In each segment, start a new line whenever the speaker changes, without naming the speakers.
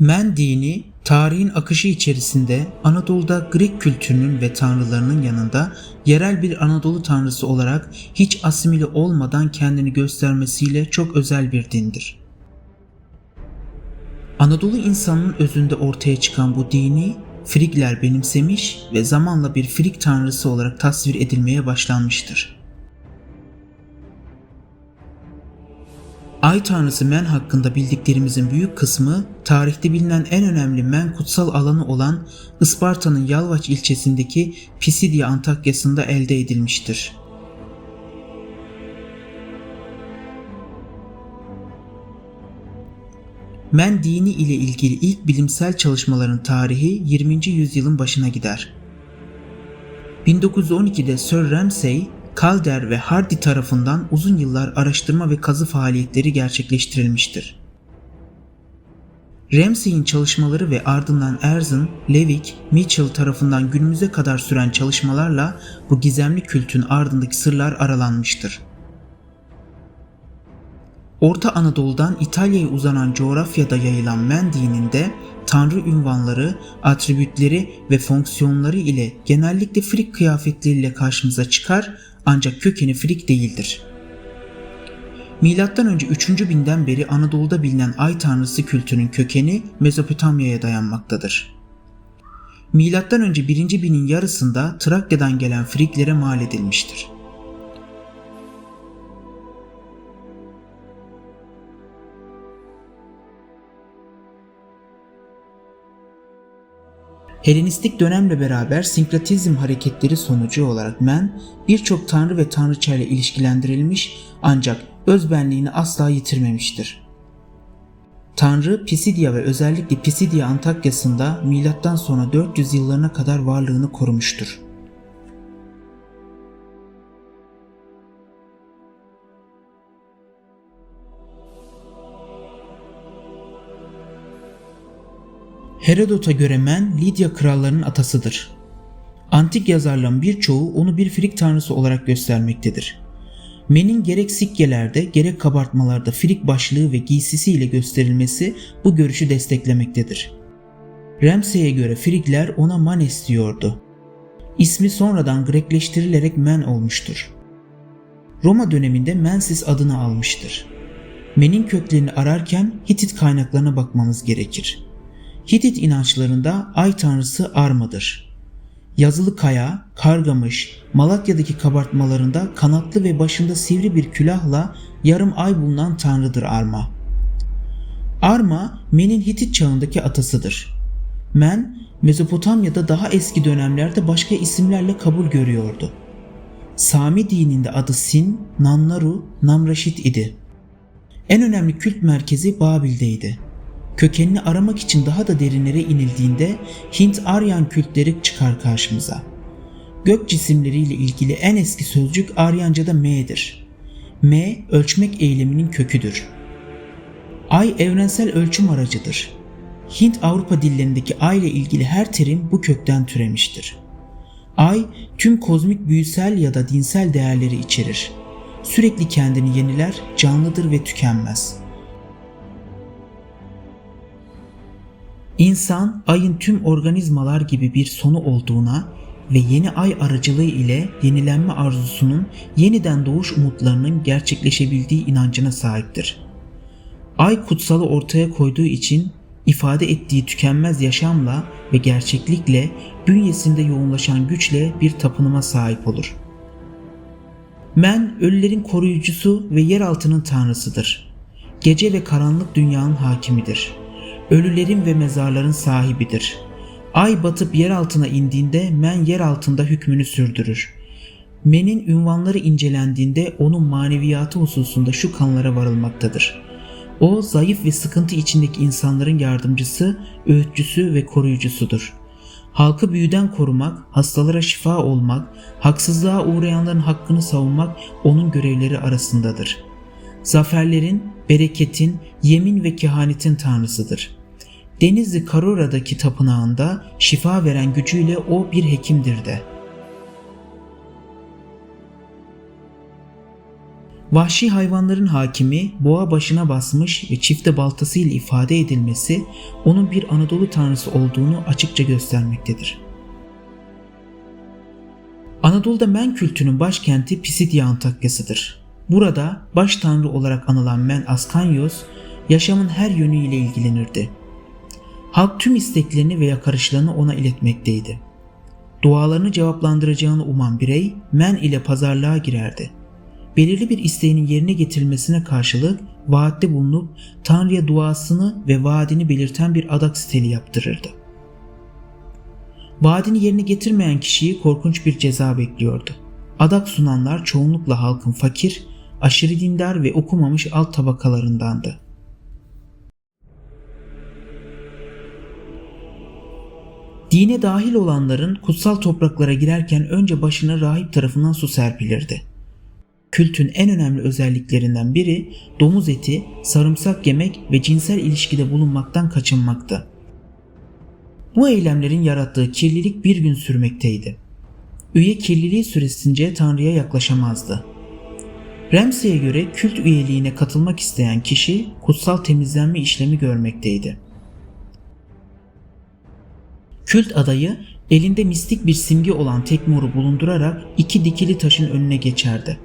Men dini, tarihin akışı içerisinde Anadolu'da Grek kültürünün ve tanrılarının yanında yerel bir Anadolu tanrısı olarak hiç asimile olmadan kendini göstermesiyle çok özel bir dindir. Anadolu insanının özünde ortaya çıkan bu dini Frigler benimsemiş ve zamanla bir Frig tanrısı olarak tasvir edilmeye başlanmıştır. Ay tanrısı Men hakkında bildiklerimizin büyük kısmı tarihte bilinen en önemli Men kutsal alanı olan Isparta'nın Yalvaç ilçesindeki Pisidya Antakyası'nda elde edilmiştir. Men dini ile ilgili ilk bilimsel çalışmaların tarihi 20. yüzyılın başına gider. 1912'de Sir Ramsay, Calder ve Hardy tarafından uzun yıllar araştırma ve kazı faaliyetleri gerçekleştirilmiştir. Ramsay'in çalışmaları ve ardından Erzin, Levick, Mitchell tarafından günümüze kadar süren çalışmalarla bu gizemli kültün ardındaki sırlar aralanmıştır. Orta Anadolu'dan İtalya'ya uzanan coğrafyada yayılan Men dininde tanrı ünvanları, atribütleri ve fonksiyonları ile genellikle Frig kıyafetleriyle karşımıza çıkar ancak kökeni Frig değildir. Milattan önce 3. binden beri Anadolu'da bilinen ay tanrısı kültünün kökeni Mezopotamya'ya dayanmaktadır. Milattan önce 1. binin yarısında Trakya'dan gelen Friglere mal edilmiştir. Helenistik dönemle beraber sinkretizm hareketleri sonucu olarak men birçok tanrı ve tanrıça ile ilişkilendirilmiş ancak özbenliğini asla yitirmemiştir. Tanrı Pisidia ve özellikle Pisidia Antakyası'nda milattan sonra 400 yıllarına kadar varlığını korumuştur. Herodot'a göre Men, Lidya krallarının atasıdır. Antik yazarların birçoğu onu bir Frig tanrısı olarak göstermektedir. Men'in gerek sikkelerde gerek kabartmalarda Frig başlığı ve giysisiyle gösterilmesi bu görüşü desteklemektedir. Ramsey'e göre Frigler ona Manes diyordu. İsmi sonradan Grekleştirilerek Men olmuştur. Roma döneminde Mensis adını almıştır. Men'in köklerini ararken Hitit kaynaklarına bakmamız gerekir. Hitit inançlarında ay tanrısı Arma'dır. Yazılı kaya, Kargamış, Malatya'daki kabartmalarında kanatlı ve başında sivri bir külahla yarım ay bulunan tanrıdır Arma. Arma, Men'in Hitit çağındaki atasıdır. Men, Mezopotamya'da daha eski dönemlerde başka isimlerle kabul görüyordu. Sami dininde adı Sin, Nannaru, Namraşit idi. En önemli kült merkezi Babil'deydi kökenini aramak için daha da derinlere inildiğinde Hint-Aryan kültleri çıkar karşımıza. Gök cisimleriyle ilgili en eski sözcük Aryanca'da M'dir. M, ölçmek eyleminin köküdür. Ay evrensel ölçüm aracıdır. Hint-Avrupa dillerindeki ay ile ilgili her terim bu kökten türemiştir. Ay, tüm kozmik büyüsel ya da dinsel değerleri içerir. Sürekli kendini yeniler, canlıdır ve tükenmez.'' İnsan ayın tüm organizmalar gibi bir sonu olduğuna ve yeni ay aracılığı ile yenilenme arzusunun yeniden doğuş umutlarının gerçekleşebildiği inancına sahiptir. Ay kutsalı ortaya koyduğu için ifade ettiği tükenmez yaşamla ve gerçeklikle bünyesinde yoğunlaşan güçle bir tapınıma sahip olur. Men ölülerin koruyucusu ve yeraltının tanrısıdır. Gece ve karanlık dünyanın hakimidir.'' Ölülerin ve mezarların sahibidir. Ay batıp yer altına indiğinde men yer altında hükmünü sürdürür. Men'in ünvanları incelendiğinde onun maneviyatı hususunda şu kanlara varılmaktadır. O zayıf ve sıkıntı içindeki insanların yardımcısı, öğütçüsü ve koruyucusudur. Halkı büyüden korumak, hastalara şifa olmak, haksızlığa uğrayanların hakkını savunmak onun görevleri arasındadır. Zaferlerin, bereketin, yemin ve kehanetin tanrısıdır. Denizli Karora'daki tapınağında şifa veren gücüyle o bir hekimdir de. Vahşi hayvanların hakimi boğa başına basmış ve çifte baltasıyla ifade edilmesi onun bir Anadolu tanrısı olduğunu açıkça göstermektedir. Anadolu'da Men kültünün başkenti Pisidya Antakya'sıdır. Burada baş tanrı olarak anılan Men Askanios yaşamın her yönüyle ilgilenirdi. Halk tüm isteklerini ve yakarışlarını ona iletmekteydi. Dualarını cevaplandıracağını uman birey Men ile pazarlığa girerdi. Belirli bir isteğinin yerine getirilmesine karşılık vaatte bulunup Tanrı'ya duasını ve vaadini belirten bir adak steli yaptırırdı. Vaadini yerine getirmeyen kişiyi korkunç bir ceza bekliyordu. Adak sunanlar çoğunlukla halkın fakir, aşırı dindar ve okumamış alt tabakalarındandı. Dine dahil olanların kutsal topraklara girerken önce başına rahip tarafından su serpilirdi. Kültün en önemli özelliklerinden biri domuz eti, sarımsak yemek ve cinsel ilişkide bulunmaktan kaçınmaktı. Bu eylemlerin yarattığı kirlilik bir gün sürmekteydi. Üye kirliliği süresince Tanrı'ya yaklaşamazdı. Ramsey'e göre kült üyeliğine katılmak isteyen kişi kutsal temizlenme işlemi görmekteydi. Kült adayı elinde mistik bir simge olan tekmoru bulundurarak iki dikili taşın önüne geçerdi.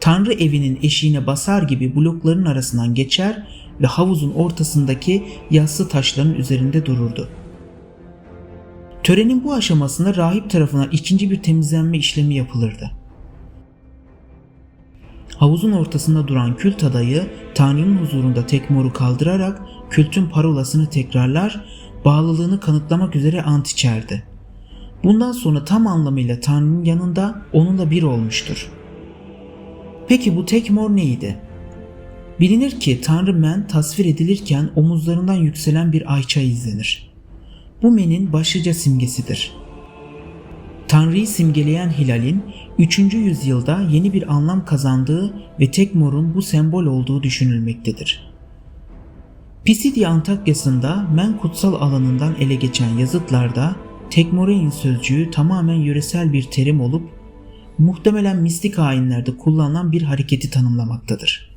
Tanrı evinin eşiğine basar gibi blokların arasından geçer ve havuzun ortasındaki yassı taşların üzerinde dururdu. Törenin bu aşamasında rahip tarafından ikinci bir temizlenme işlemi yapılırdı. Havuzun ortasında duran kült adayı Tanrı'nın huzurunda tekmoru kaldırarak kültün parolasını tekrarlar, bağlılığını kanıtlamak üzere ant içerdi. Bundan sonra tam anlamıyla Tanrı'nın yanında onunla bir olmuştur. Peki bu tekmor neydi? Bilinir ki Tanrı Men tasvir edilirken omuzlarından yükselen bir ayça izlenir. Bu Men'in başlıca simgesidir. Tanrı'yı simgeleyen hilalin 3. yüzyılda yeni bir anlam kazandığı ve Tekmor'un bu sembol olduğu düşünülmektedir. Pisidya Antakya'sında Men kutsal alanından ele geçen yazıtlarda Tekmorein sözcüğü tamamen yöresel bir terim olup muhtemelen mistik ayinlerde kullanılan bir hareketi tanımlamaktadır.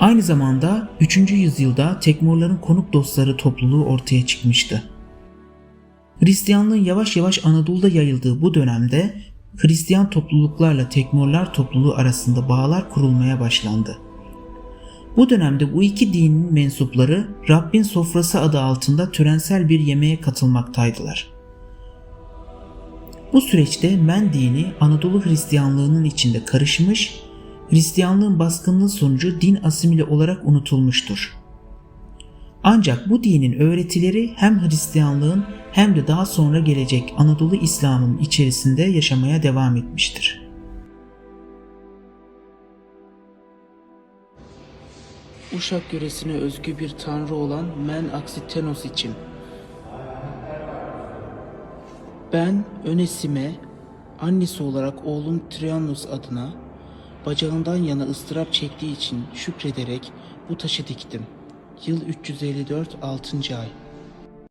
Aynı zamanda 3. yüzyılda Tekmurların konuk dostları topluluğu ortaya çıkmıştı. Hristiyanlığın yavaş yavaş Anadolu'da yayıldığı bu dönemde Hristiyan topluluklarla Tekmurlar topluluğu arasında bağlar kurulmaya başlandı. Bu dönemde bu iki dinin mensupları Rabbin sofrası adı altında törensel bir yemeğe katılmaktaydılar. Bu süreçte Men dini Anadolu Hristiyanlığının içinde karışmış, Hristiyanlığın baskınlığı sonucu din asimile olarak unutulmuştur. Ancak bu dinin öğretileri hem Hristiyanlığın hem de daha sonra gelecek Anadolu İslam'ın içerisinde yaşamaya devam etmiştir.
Uşak yöresine özgü bir tanrı olan Men Aksitenos için. Ben Önesime, annesi olarak oğlum Trianus adına bacağından yana ıstırap çektiği için şükrederek bu taşı diktim. Yıl 354 6. ay.